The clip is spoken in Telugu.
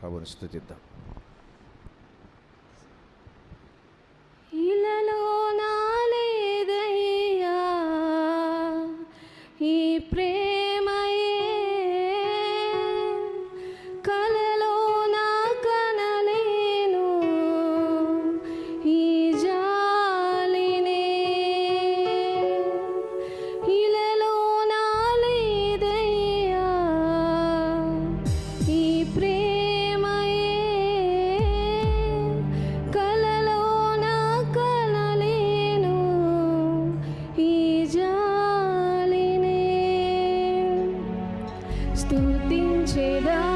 ప్రభుని స్థుతిద్దాం. స్తుతించేదా?